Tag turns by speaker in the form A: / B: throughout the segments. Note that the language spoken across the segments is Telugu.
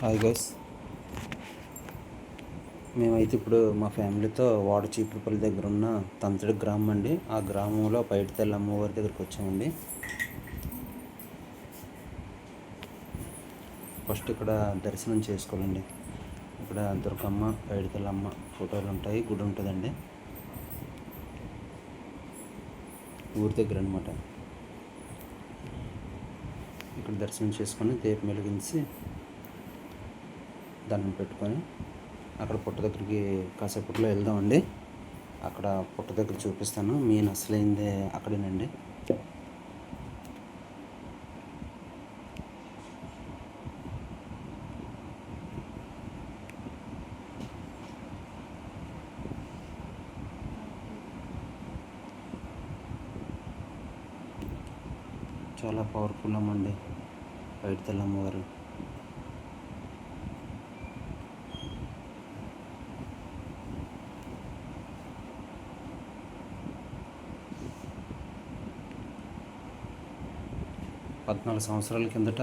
A: హాయ్ గైస్ మేమైతే ఇప్పుడు మా ఫ్యామిలీతో వాడ చీపురుపల్లి దగ్గర ఉన్న తంతడి గ్రామం అండి. ఆ గ్రామంలో పైడితల్లి అమ్మవారి దగ్గరికి వచ్చామండి. ఫస్ట్ ఇక్కడ దర్శనం చేసుకోవాలండి. ఇక్కడ దుర్గమ్మ పైడితల్లి అమ్మ ఫోటోలు ఉంటాయి గుడి ఉంటుందండి. ఊరి దగ్గర అనమాట ఇక్కడ దర్శనం చేసుకొని దీపం వెలిగించి దండం పెట్టుకొని అక్కడ పుట్ట దగ్గరికి కాసేపట్లో వెళ్దామండి. అక్కడ పుట్ట దగ్గర చూపిస్తాను. మెయిన్ అసలైందే అక్కడేనండి. చాలా పవర్ఫుల్ అమ్మండి. బయట తెల్లమ్మవారు పద్నాలుగు సంవత్సరాల కిందట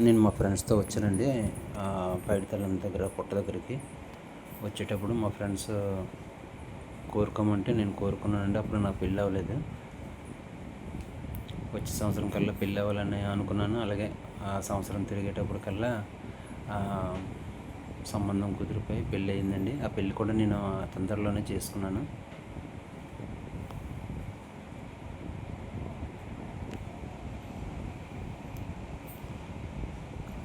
A: నేను మా ఫ్రెండ్స్తో వచ్చానండి. పైడితల్లం దగ్గర పుట్ట దగ్గరికి వచ్చేటప్పుడు మా ఫ్రెండ్స్ కోరుకోమంటే నేను కోరుకున్నానండి. అప్పుడు నాకు పెళ్ళి అవ్వలేదు. వచ్చే సంవత్సరం కల్లా పెళ్ళి అవ్వాలని అనుకున్నాను. అలాగే ఆ సంవత్సరం తిరిగేటప్పుడు కల్లా సంబంధం కుదిరిపోయి పెళ్ళి అయిందండి. ఆ పెళ్ళి కూడా నేను తొందరలోనే చేసుకున్నాను.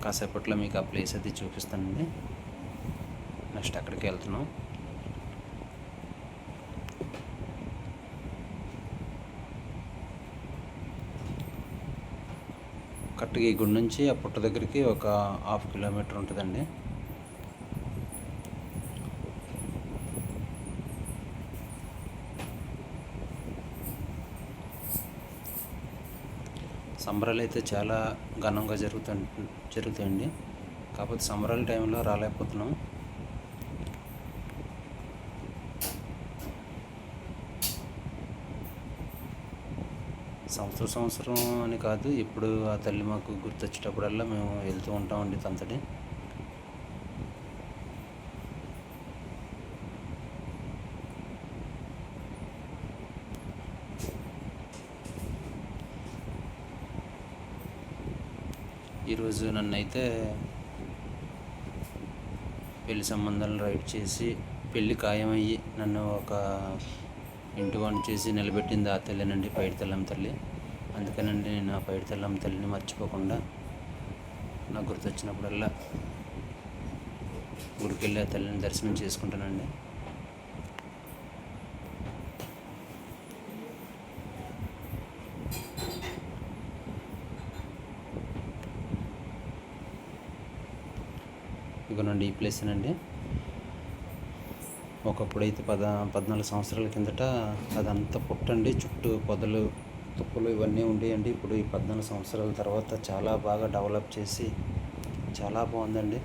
A: కాసేపట్లో మీకు ఆ ప్లేస్ అయితే చూపిస్తానండి. నెక్స్ట్ అక్కడికి వెళ్తున్నాం. కరెక్ట్గా ఈ గుడి నుంచి ఆ పుట్ట దగ్గరికి ఒక హాఫ్ కిలోమీటర్ ఉంటుందండి. సంబరాలు అయితే చాలా ఘనంగా జరుగుతు జరుగుతాయండి. కాకపోతే సంబరాల టైంలో రాలేకపోతున్నాం. సంవత్సరం సంవత్సరం అని కాదు ఇప్పుడు ఆ తల్లి మాకు గుర్తొచ్చేటప్పుడల్లా మేము వెళ్తూ ఉంటామండి తంతడి ఈరోజు నన్ను అయితే పెళ్ళి సంబంధాలను రైట్ చేసి పెళ్ళి ఖాయమయ్యి నన్ను ఒక ఇంటి వంట చేసి నిలబెట్టింది ఆ తల్లినండి పైడితల్లం తల్లి. అందుకనండి నేను ఆ పైడితల్లం తల్లిని మర్చిపోకుండా నాకు గుర్తొచ్చినప్పుడల్లా గుడికి వెళ్ళి ఆ తల్లిని దర్శనం చేసుకుంటానండి. ఇవ్వనండి. ఈ ప్లేస్ అండి ఒకప్పుడు అయితే పద పద్నాలుగు సంవత్సరాల కిందట అదంతా పుట్టండి. చుట్టూ పొదలు తుప్పలు ఇవన్నీ ఉండేయండి. ఇప్పుడు ఈ పద్నాలుగు సంవత్సరాల తర్వాత చాలా బాగా డెవలప్ చేసి చాలా బాగుందండి.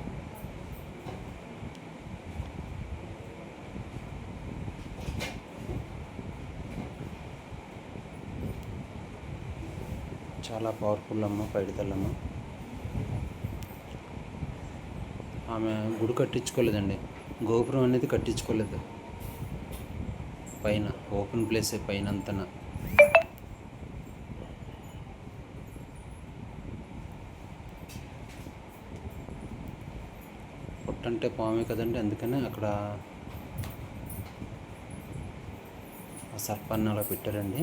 A: చాలా పవర్ఫుల్ అమ్మ పైడితల్లమ్మ. ఆమె గుడి కట్టించుకోలేదండి. గోపురం అనేది కట్టించుకోలేదు. పైన ఓపెన్ ప్లేసే పైన అంతన పుట్టంటే పామే కదండి అందుకనే అక్కడ ఆ సర్పాన్ని అలా పెట్టారండి.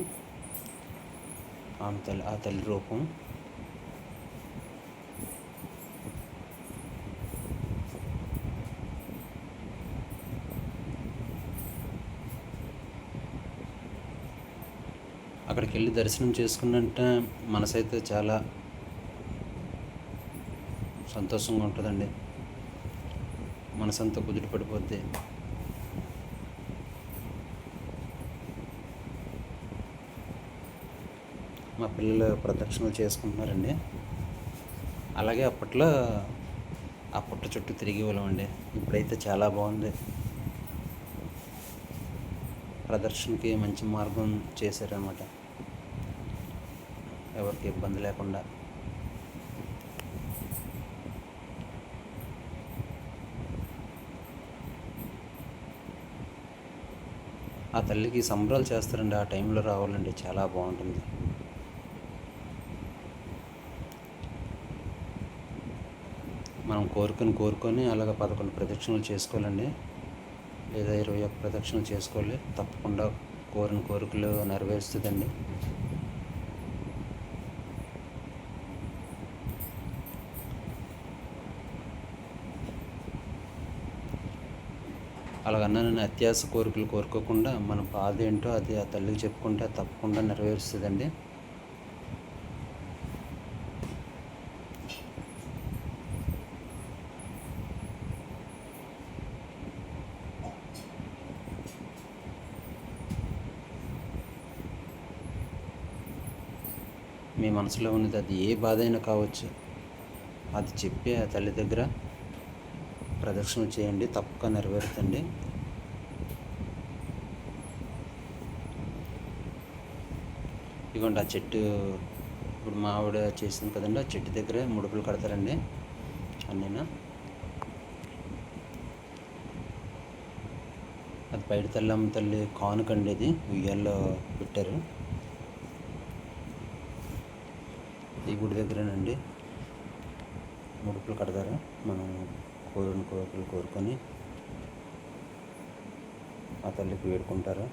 A: ఆమె తల్లి ఆ తల్లి రూపం. అక్కడికి వెళ్ళి దర్శనం చేసుకున్నంటే మనసు అయితే చాలా సంతోషంగా ఉంటుందండి. మనసంతా కుదుట పడిపోద్ది మా పిల్లలు ప్రదక్షిణలు చేసుకుంటున్నారండి. అలాగే అప్పట్లో ఆ పుట్ట చుట్టూ తిరిగి అండి. ఇప్పుడైతే చాలా బాగుంది. ప్రదర్శనకి మంచి మార్గం చేశారన్నమాట. ఎవరికి ఇబ్బంది లేకుండా. ఆ తల్లికి సంబరాలు చేస్తారండి ఆ టైంలో రావాలండి చాలా బాగుంటుంది. మనం కోరుకొని కోరుకొని అలాగ పదకొండు ప్రదక్షిణలు చేసుకోవాలండి. లేదా ఇరవై ఒక్క ప్రదక్షిణలు చేసుకోవాలి. తప్పకుండా కోరిన కోరికలు నెరవేరుస్తుందండి. అలాగన్నా నేను అత్యాస కోరికలు కోరుకోకుండా మన బాధ ఏంటో అది ఆ తల్లికి చెప్పుకుంటే తప్పకుండా నెరవేరుస్తుందండి. మీ మనసులో ఉన్నది అది ఏ బాధ అయినా కావచ్చు. అది చెప్పి ఆ తల్లి దగ్గర ప్రదర్శన చేయండి తప్పక నెరవేరుతండి ఇదిగోండి ఆ చెట్టు ఇప్పుడు మా ఆవిడ చేసింది కదండి ఆ చెట్టు దగ్గరే ముడుపులు కడతారండి అన్నీనా? అది బయట తల్లమ్మ తల్లి కానుకండి ఇది ఉయ్యాల్లో పెట్టారు. ఈ గుడి దగ్గరేనండి ముడుపులు కడతారు మనం కోరిన కోరికలు కోరుకొని ఆ తల్లికి వేడుకుంటారు.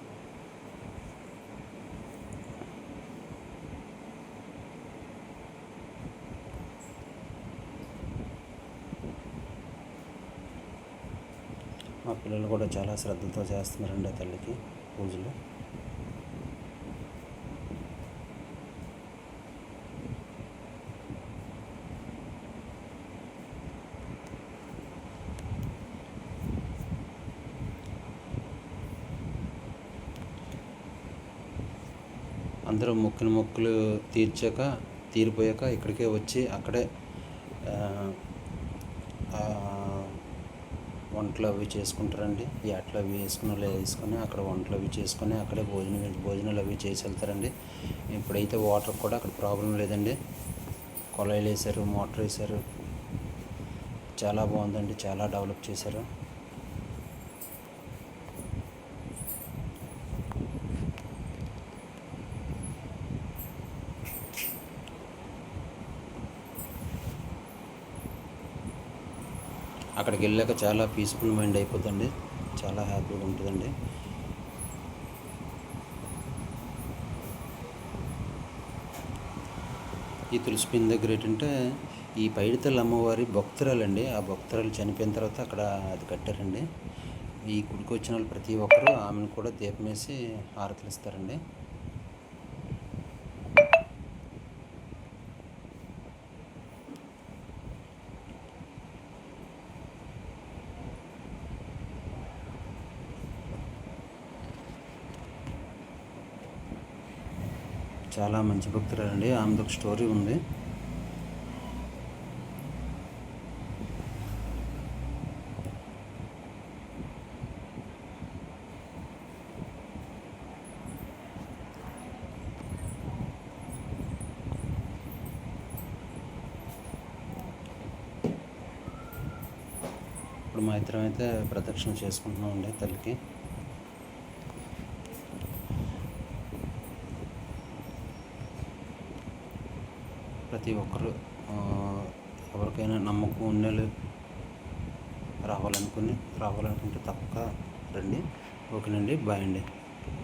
A: మా పిల్లలు కూడా చాలా శ్రద్ధతో చేస్తున్నారండి ఆ తల్లికి పూజలు. అందరూ మొక్కిన మొక్కులు తీర్చాక తీరిపోయాక ఇక్కడికే వచ్చి అక్కడే వంటలు అవి చేసుకుంటారండి. ఏటలు అవి వేసుకుని వేసుకొని అక్కడ వంటలు అవి చేసుకొని అక్కడే భోజనం భోజనాలు అవి చేసి వెళ్తారండి. ఇప్పుడైతే వాటర్ కూడా అక్కడ ప్రాబ్లం లేదండి. కొలాయిలు వేసారు మోటార్ వేసారు చాలా బాగుందండి చాలా డెవలప్ చేశారు. అక్కడికి వెళ్ళాక చాలా పీస్ఫుల్ మైండ్ అయిపోతుంది. చాలా హ్యాపీగా ఉంటుందండి. ఈ తులసిపిన్ దగ్గర ఏంటంటే ఈ పైడితల్లి అమ్మవారి భక్తురాలండి. ఆ భక్తురాలు చనిపోయిన తర్వాత అక్కడ అది కట్టారండి. ఈ గుడికి వచ్చిన వాళ్ళు ప్రతి ఒక్కరూ ఆమెను కూడా దీపం వేసి హారతలు ఇస్తారండి చాలా మంచి భక్తురాలండి ఆమెది ఒక స్టోరీ ఉంది. ఇప్పుడు మా ఇద్దరం అయితే ప్రదక్షిణ చేసుకుంటున్నాం అండి తల్లికి. ప్రతి ఒక్కరు ఎవరికైనా నమ్మకం ఉన్నలు రావాలనుకుని రావాలనుకుంటే తప్పక రండి. ఓకేనండి. బాయ్ అండి.